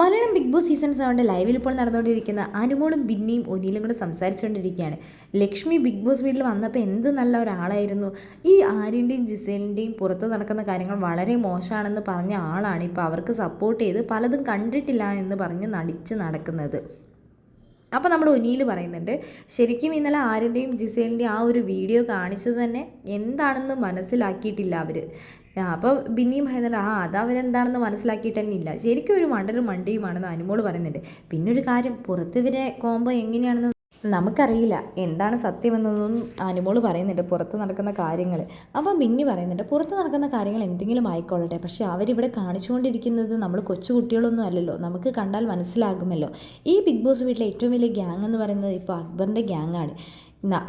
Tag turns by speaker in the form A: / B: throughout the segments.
A: Malayalam big boss season സെവന്റെ ലൈവിൽ ഇപ്പോൾ നടന്നുകൊണ്ടിരിക്കുന്ന അനുമോളും ബിന്നിയും ഒനിയിലും കൂടെ സംസാരിച്ചുകൊണ്ടിരിക്കുകയാണ്. ലക്ഷ്മി ബിഗ് ബോസ് വീട്ടിൽ വന്നപ്പോൾ എന്ത് നല്ല ഒരാളായിരുന്നു. ഈ ആര്യന്റെയും ജിസേലിന്റെയും പുറത്ത് നടക്കുന്ന കാര്യങ്ങൾ വളരെ മോശമാണെന്ന് പറഞ്ഞ ആളാണ് ഇപ്പോൾ അവർക്ക് സപ്പോർട്ട് ചെയ്ത് പലതും കണ്ടിട്ടില്ല എന്ന് പറഞ്ഞ് നടിച്ച് നടക്കുന്നത്. അപ്പോൾ നമ്മൾ ഒനിയിൽ പറയുന്നുണ്ട് ശരിക്കും ഇന്നലെ ആര്യന്റെയും ജിസേലിന്റെയും ആ ഒരു വീഡിയോ കാണിച്ചത് തന്നെ എന്താണെന്ന് മനസ്സിലാക്കിയിട്ടില്ല അവർ അപ്പോൾ ബിന്നിയും പറയുന്നുണ്ട് ആ അത് അവരെന്താണെന്ന് മനസ്സിലാക്കിയിട്ട് തന്നെ ഇല്ല. ശരിക്കും ഒരു മണ്ടരും മണ്ടിയുമാണെന്ന് അനുമോൾ പറയുന്നുണ്ട്. പിന്നെ ഒരു കാര്യം പുറത്ത് ഇവരെ കോമ്പോ എങ്ങനെയാണെന്ന് നമുക്കറിയില്ല. എന്താണ് സത്യമെന്നൊന്നും അനുമോൾ പറയുന്നുണ്ട്. പുറത്ത് നടക്കുന്ന കാര്യങ്ങൾ അപ്പം ബിന്നി പറയുന്നുണ്ട് പുറത്ത് നടക്കുന്ന കാര്യങ്ങൾ എന്തെങ്കിലും ആയിക്കൊള്ളട്ടെ. പക്ഷേ അവരിവിടെ കാണിച്ചുകൊണ്ടിരിക്കുന്നത് നമ്മൾ കൊച്ചുകുട്ടികളൊന്നും അല്ലല്ലോ. നമുക്ക് കണ്ടാൽ മനസ്സിലാകുമല്ലോ. ഈ ബിഗ് ബോസ് വീട്ടിലെ ഏറ്റവും വലിയ ഗ്യാങ് എന്ന് പറയുന്നത് ഇപ്പോൾ അക്ബറിന്റെ ഗ്യാങ്ങാണ്.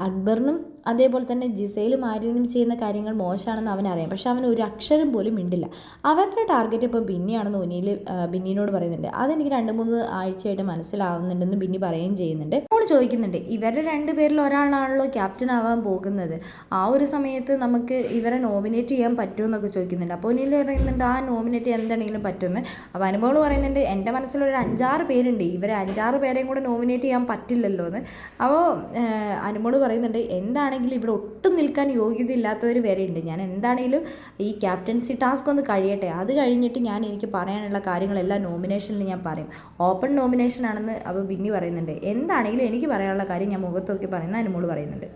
A: അക്ബറിനും അതേപോലെ തന്നെ ജിസയിലും ആര്യനും ചെയ്യുന്ന കാര്യങ്ങൾ മോശമാണെന്ന് അറിയാം പക്ഷെ അവൻ ഒരു അക്ഷരം പോലും മിണ്ടില്ല. അവരുടെ ടാർഗറ്റ് ഇപ്പോൾ ബിന്നിയാണെന്ന് ഒനിയിൽ ബിന്നിനോട് പറയുന്നുണ്ട്. അതെനിക്ക് രണ്ട് മൂന്ന് ആഴ്ചയായിട്ട് മനസ്സിലാവുന്നുണ്ടെന്ന് ബിന്നി പറയുകയും ചെയ്യുന്നുണ്ട്. അപ്പോൾ ചോദിക്കുന്നുണ്ട് ഇവരുടെ രണ്ട് പേരിൽ ഒരാളാണല്ലോ ക്യാപ്റ്റൻ ആവാൻ പോകുന്നത്? ആ ഒരു സമയത്ത് നമുക്ക് ഇവരെ നോമിനേറ്റ് ചെയ്യാൻ പറ്റുമെന്നൊക്കെ ചോദിക്കുന്നുണ്ട്. അപ്പോൾ ഒനിയിൽ പറയുന്നുണ്ട് ആ നോമിനേറ്റ് എന്താണെങ്കിലും പറ്റുമെന്ന്? അപ്പോൾ അനുഭവങ്ങൾ പറയുന്നുണ്ട് എന്റെ മനസ്സിലൊരു അഞ്ചാറ് പേരുണ്ട്. ഇവരെ അഞ്ചാറ് പേരെയും കൂടെ നോമിനേറ്റ് ചെയ്യാൻ പറ്റില്ലല്ലോ എന്ന് അപ്പോൾ അനുമോൾ പറയുന്നുണ്ട് എന്താണെങ്കിലും ഇവിടെ ഒട്ടും നിൽക്കാൻ യോഗ്യതയില്ലാത്തവർ വരെ ഉണ്ട്. ഞാൻ എന്താണെങ്കിലും ഈ ക്യാപ്റ്റൻസി ടാസ്ക് ഒന്ന് കഴിയട്ടെ. അത് കഴിഞ്ഞിട്ട് ഞാൻ എനിക്ക് പറയാനുള്ള കാര്യങ്ങളെല്ലാം നോമിനേഷനിൽ ഞാൻ പറയും. ഓപ്പൺ നോമിനേഷൻ ആണെന്ന് അപ്പോൾ ബിന്നി പറയുന്നുണ്ട്. എന്താണെങ്കിലും എനിക്ക് പറയാനുള്ള കാര്യം ഞാൻ മുഖത്ത് നോക്കി പറയുന്ന അനുമോൾ പറയുന്നുണ്ട്.